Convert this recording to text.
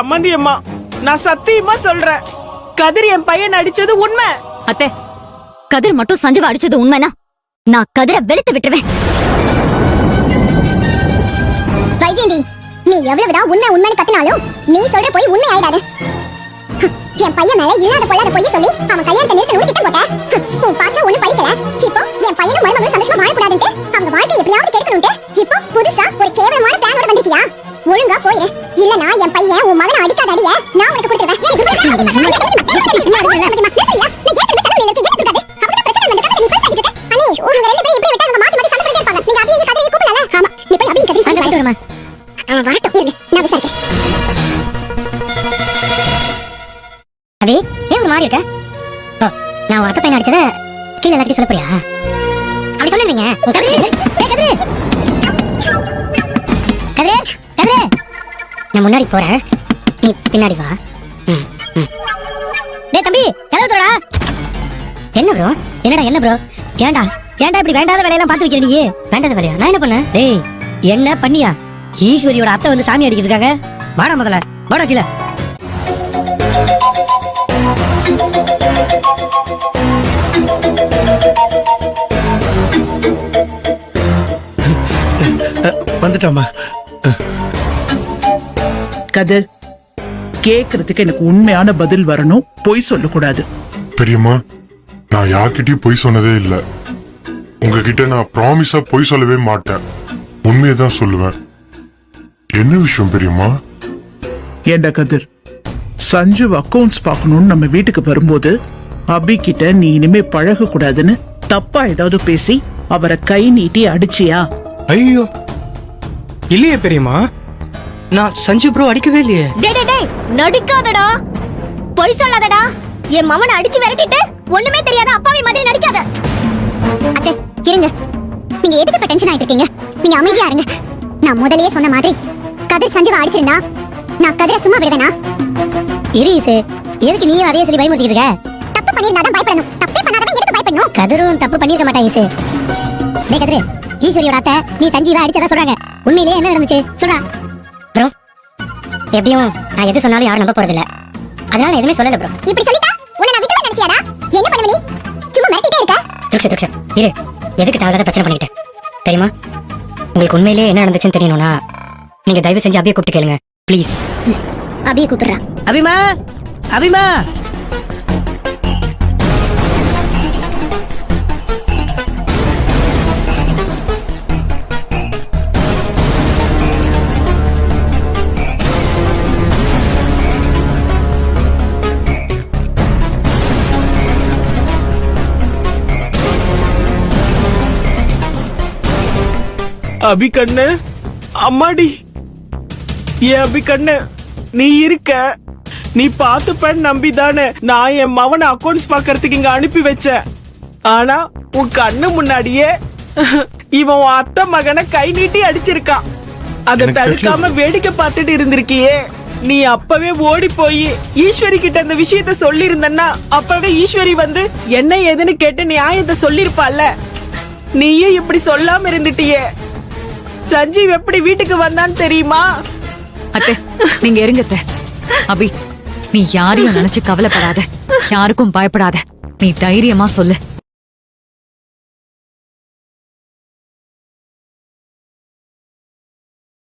சம்மந்தி அம்மா நான் சத்தியமா சொல்றேன். கதிர் என் பையன் அடிச்சது உண்மை. அத்தை கதிர் மட்டும் சஞ்சீவ அடிச்சது உண்மைனா நான் கதிரை வெளுத்து விட்டுருவேன். வைஜெயந்தி நீ எவ்வளவுதான் உண்மை உண்மைன்னு கத்தினாலும் நீ சொல்ற போய் உண்மை ஆயிடாது. என் பையன் மேல இல்லாத பொல்லாத பொய்ய சொல்லி அவன் கல்யாணத்தை நிறுத்தணும் திட்டம் போட்ட. உன் பாசம் ஒண்ணு படிக்கல. என் பையன் உன் மகனை அடிக்காத அடிய நான் உனக்கு அபி ஏன் ஒரு மாதிரி இருக்க? ஓ நான் உன் அத்தை பையன் அடிச்சத கீழே எல்லாத்தையும் சொல்ல போறியா? அப்படி சொல்லுவீங்க கதிரு! நான் முன்னாடி போறேன். நீ பின்னாடி வா. டேய் தம்பி கதவு திறடா என்ன ப்ரோ என்னடா என்ன ப்ரோ ஏன்டா ஏன்டா இப்படி வேண்டாத வேலையெல்லாம் பார்த்து வைக்கிற நீ? வேண்டாத வேலையா? நான் என்ன பண்ணேன்? டேய் என்ன பண்ணியா? ஈஸ்வரியோட அத்தை வந்து சாமி அடிக்கிட்டு இருக்காங்க. வாடா முதல்ல. வாடா கீழே. வந்துட்டோமா கதிர் கேக்குறதுக்கு எனக்கு உண்மையான பதில் வரணும். பொய் சொல்லக்கூடாது. பெரியம்மா நான் யார்கிட்டயும் பொய் சொன்னதே இல்ல. உங்ககிட்ட நான் ப்ராமிஸா பொய் சொல்லவே மாட்டேன். உண்மையை தான் சொல்லுவேன். என்ன விஷயம் பெரியம்மா? ஏண்டா கதிர்? சஞ்சு அக்கவுண்ட்ஸ் பார்க்கணும்னு நம்ம வீட்டுக்கு வரும்போது அபி கிட்ட நீ இனிமே பழக கூடாதுன்னு தப்பா ஏதாவது பேசி அவரை கை நீட்டி அடிச்சியா? ஐயோ. இல்லையே பெரியம்மா. நான் சஞ்சீவ் ப்ரோ அடிக்கவே இல்லையே. டேய் டேய் டேய் நடிக்காதடா. பொய் சொல்லாதடா என் மவனை அடிச்சு விரட்டிட்டு ஒண்ணுமே தெரியாத அப்பாவி மாதிரி நடிக்காத. அத்தை இருங்க. நீங்க எதுக்கு இப்ப டென்ஷன் ஆயிட்டு இருக்கீங்க நீங்க அமைதியா இருங்க. நான் முதல்லயே சொன்ன மாதிரி கதிர் சஞ்சீவ அடிச்சிருந்தா நான் கதிரை சும்மா விடுவேனா? இரிசு எதுக்கு நீயும் அதே சொல்லி பயமுறுத்திட்டு இருக்க? தப்பு பண்ணிருந்தா தான் பயப்படணும். தப்பே பண்ணாதவன் எதுக்கு பயப்படணும்? கதிரும் தப்பு பண்ணிருக்க மாட்டான் ஈசு டேய் கதிரு ஈஸ்வரியோட அத்தை நீ சஞ்சீவா அடிச்சதா சொல்றாங்க. உண்மையிலேயே என்ன நடந்துச்சு? சொல்றா. எப்படியும் நான் எது சொன்னாலும் யாரும் நம்ப போறது இல்ல அதனால எதுவுமே சொல்லல ப்ரோ இப்படி சொல்லிட்டா உன்னை நான் விட்டுவே நினைச்சியாடா? என்ன பண்ணுவ நீ? சும்மா மிரட்டிட்டே இருக்க? துக்ஷ துக்ஷ. இரு. எதுக்கு தேவையில்லாத பிரச்சனை பண்ணிக்கிட்டு தெரியுமா? உங்களுக்கு உண்மையிலேயே என்ன நடந்துச்சுன்னு தெரியணும்னா நீங்க தயவு செஞ்சு அபியை கூப்பிட்டு கேளுங்க. ப்ளீஸ் அப்படியே கூப்பிடுறான் அபிமா! அபிமா! அபி கண்ணு. அம்மாடி. ஏ அபி கண்ணு நீ இருக்க. நீ பாத்துப்பன்னு நம்பிதானே. நான் என் மவனை அக்கவுண்ட்ஸ் பாக்குறதுக்கு இங்க அனுப்பி வச்சேன். ஆனா உன் கண்ணு முன்னாடியே இவன் உன் அத்தை மகனை கை நீட்டி அடிச்சிருக்கான். அதை தடுக்காம வேடிக்கை பார்த்துட்டு இருந்திருக்கியே. நீ அப்பவே ஓடி போய் ஈஸ்வரி கிட்ட இந்த விஷயத்த சொல்லி அப்பவே ஈஸ்வரி வந்து என்ன ஏதுன்னு கேட்டு நியாயத்தை சொல்லிருப்பால நீயும் இப்படி சொல்லாம இருந்துட்டியே. சஞ்சீவ் எப்படி வீட்டுக்கு வந்தான்னு தெரியுமா? அத்தை நீங்க இருங்கத்த அபி நீ யாரையும் நினைச்சு கவலைப்படாத. யாருக்கும் பயப்படாத. நீ தைரியமா சொல்லு.